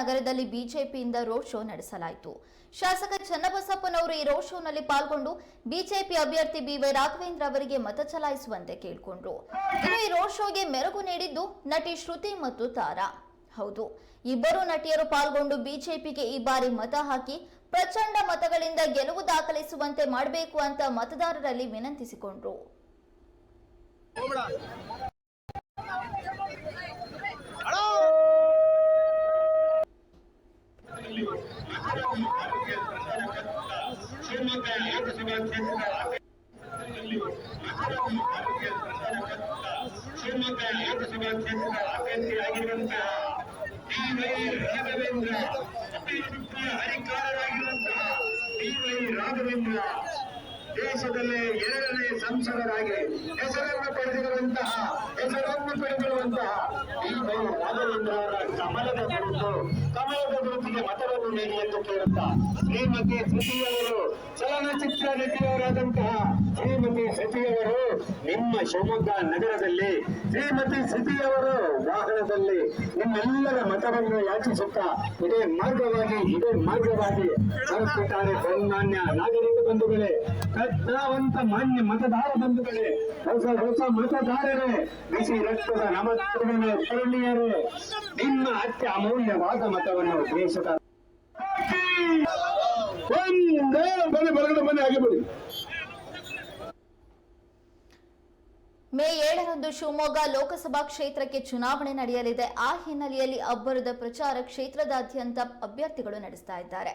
ನಗರದಲ್ಲಿ ಬಿಜೆಪಿಯಿಂದ road show ನಡೆಸಲಾಯಿತು. ಶಾಸಕ ಚನ್ನಬಸಪ್ಪನವರು ಈ ರೋಡ್ ಶೋನಲ್ಲಿ ಪಾಲ್ಗೊಂಡು ಬಿಜೆಪಿ ಅಭ್ಯರ್ಥಿ ಬಿವೈ ರಾಘವೇಂದ್ರ ಅವರಿಗೆ ಮತ ಚಲಾಯಿಸುವಂತೆ ಕೇಳಿಕೊಂಡ್ರು. ಇನ್ನು ಈ ರೋಡ್ ಶೋಗೆ ಮೆರುಗು ನೀಡಿದ್ದು ನಟಿ ಶ್ರುತಿ ಮತ್ತು ತಾರಾ. ಹೌದು, ಇಬ್ಬರು ನಟಿಯರು ಪಾಲ್ಗೊಂಡು ಬಿಜೆಪಿಗೆ ಈ ಬಾರಿ ಮತ ಹಾಕಿ ಪ್ರಚಂಡ ಮತಗಳಿಂದ ಗೆಲುವು ದಾಖಲಿಸುವಂತೆ ಮಾಡಬೇಕು ಅಂತ ಮತದಾರರಲ್ಲಿ ವಿನಂತಿಸಿಕೊಂಡ್ರು. ಶಿವಮೊಗ್ಗ ಲೋಕಸಭಾ ಕ್ಷೇತ್ರದ ಶಿವಮೊಗ್ಗ ಲೋಕಸಭಾ ಕ್ಷೇತ್ರದ ಅಭ್ಯರ್ಥಿಯಾಗಿರುವಂತಹ ಡಿ ವೈ ರಾಘವೇಂದ್ರ ದೇಶದಲ್ಲೇ ಎರಡನೇ ಸಂಸದರಾಗಿ ಹೆಸರನ್ನು ಪಡೆದಿರುವಂತಹ ಹೆಸರನ್ನು ಪಡೆದಿರುವಂತಹ ಡಿ ರಾಘವೇಂದ್ರ ಅವರ ಕಮಲದ ಮತವನ್ನು ನೀಡಿ ಎಂದು ಕೇಳುತ್ತಾ ಶ್ರೀಮತಿ ಸತಿಯವರು ಚಲನಚಿತ್ರ ನಟಿಯವರಾದಂತಹ ಶ್ರೀಮತಿ ಸತಿಯವರು ನಿಮ್ಮ ಶಿವಮೊಗ್ಗ ನಗರದಲ್ಲಿ ಶ್ರೀಮತಿ ಸತಿಯವರು ವಾಹನದಲ್ಲಿ ನಿಮ್ಮೆಲ್ಲರ ಮತವನ್ನು ಯಾಚಿಸುತ್ತಾ ಇದೇ ಮಾರ್ಗವಾಗಿ ಇದೇ ಮಾರ್ಗವಾಗಿ ಬರುತ್ತಿದ್ದಾರೆ ಸನ್ಮಾನ್ಯ ನಾಗರಿಕ ಬಂಧುಗಳೇ ಪ್ರಜ್ಞಾವಂತ ಮಾನ್ಯ ಮತದಾರ ಬಂಧುಗಳೇ, ಹೊಸ ಹೊಸ ಮತದಾರರೇ, ಬಿಸಿ ರಕ್ತದ ನಮಸ್ಕರಣೆ ಕರುಣಿಯರೇ ನಿಮ್ಮ ಅತ್ಯ ಅಮೂಲ್ಯವಾದ ಮತವನ್ನು ದೇಶದ ಮೇ ಏಳರಂದು ಶಿವಮೊಗ್ಗ ಲೋಕಸಭಾ ಕ್ಷೇತ್ರಕ್ಕೆ ಚುನಾವಣೆ ನಡೆಯಲಿದೆ. ಆ ಹಿನ್ನೆಲೆಯಲ್ಲಿ ಅಬ್ಬರದ ಪ್ರಚಾರ ಕ್ಷೇತ್ರದಾದ್ಯಂತ ಅಭ್ಯರ್ಥಿಗಳು ನಡೆಸ್ತಾ ಇದ್ದಾರೆ.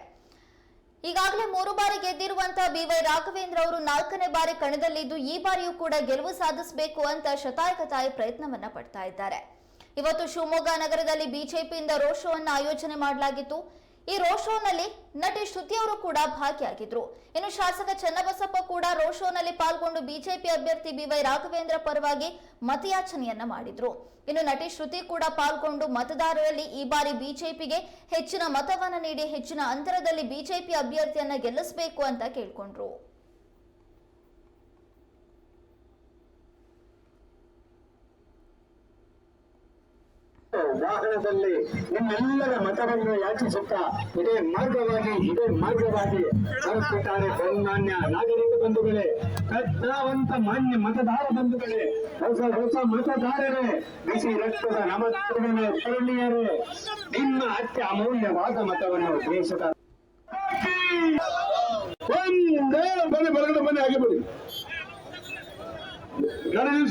ಈಗಾಗಲೇ ಮೂರು ಬಾರಿ ಗೆದ್ದಿರುವಂತಹ ಬಿವೈ ರಾಘವೇಂದ್ರ ಅವರು ನಾಲ್ಕನೇ ಬಾರಿ ಕಣದಲ್ಲಿದ್ದು ಈ ಬಾರಿಯೂ ಕೂಡ ಗೆಲುವು ಸಾಧಿಸಬೇಕು ಅಂತ ಶತಾಯಕತಾಯಿ ಪ್ರಯತ್ನವನ್ನ ಪಡ್ತಾ ಇದ್ದಾರೆ. ಇವತ್ತು ಶಿವಮೊಗ್ಗ ನಗರದಲ್ಲಿ ಬಿಜೆಪಿಯಿಂದ ರೋಡ್ ಶೋವನ್ನು ಆಯೋಜನೆ ಮಾಡಲಾಗಿತ್ತು. ಈ ರೋಡ್ ಶೋನಲ್ಲಿ ನಟಿ ಶ್ರುತಿ ಅವರು ಕೂಡ ಭಾಗಿಯಾಗಿದ್ರು. ಇನ್ನು ಶಾಸಕ ಚನ್ನಬಸಪ್ಪ ಕೂಡ ರೋಡ್ ಶೋನಲ್ಲಿ ಪಾಲ್ಗೊಂಡು ಬಿಜೆಪಿ ಅಭ್ಯರ್ಥಿ ಬಿವೈ ರಾಘವೇಂದ್ರ ಪರವಾಗಿ ಮತಯಾಚನೆಯನ್ನ ಮಾಡಿದ್ರು. ಇನ್ನು ನಟಿ ಶ್ರುತಿ ಕೂಡ ಪಾಲ್ಗೊಂಡು ಮತದಾರರಲ್ಲಿ ಈ ಬಾರಿ ಬಿಜೆಪಿಗೆ ಹೆಚ್ಚಿನ ಮತವನ್ನ ನೀಡಿ ಹೆಚ್ಚಿನ ಅಂತರದಲ್ಲಿ ಬಿಜೆಪಿ ಅಭ್ಯರ್ಥಿಯನ್ನ ಗೆಲ್ಲಿಸಬೇಕು ಅಂತ ಕೇಳ್ಕೊಂಡ್ರು. ವಾಹನದಲ್ಲಿ ನಿಮ್ಮೆಲ್ಲರ ಮತವನ್ನು ಯಾಚಿಸುತ್ತಾ ಇದೇ ಮಾರ್ಗವಾಗಿ ಇದೇ ಮಾರ್ಗವಾಗಿ ಬರುತ್ತಿದ್ದಾರೆ ಸನ್ಮಾನ್ಯ ನಾಗರಿಕ ಬಂಧುಗಳೇ ಪ್ರಜ್ಞಾವಂತ ಮಾನ್ಯ ಮತದಾರ ಬಂಧುಗಳೇ, ಹೊಸ ಹೊಸ ಮತದಾರರೇ, ಬಿಸಿ ರಕ್ತದ ನಮಸ್ಕರಣೆ ಕರುಣಿಯರೇ ನಿಮ್ಮ ಅತ್ಯ ಅಮೂಲ್ಯವಾದ ಮತವನ್ನು ದೇಶದ ಒಂದೇ ಬನ್ನಿ ಬರಗಡೆ ಬನ್ನಿ, ಹಾಗೆ ನಿಮಿಷ